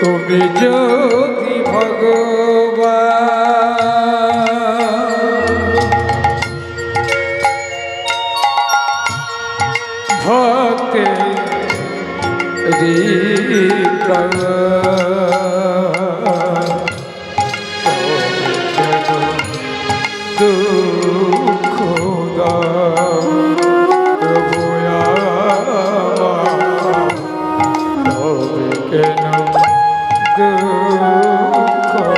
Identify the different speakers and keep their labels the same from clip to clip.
Speaker 1: তুমি যদি ভগবান ভক্তের প্রাণ দুঃখ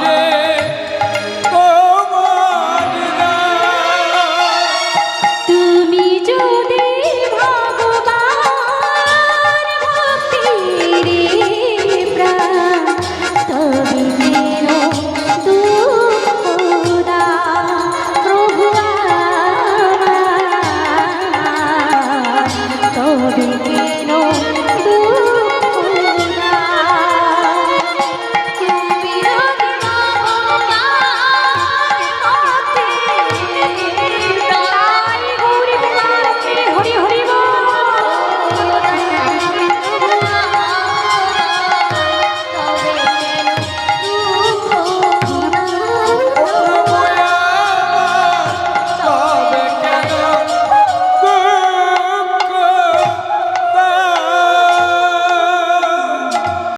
Speaker 1: Jai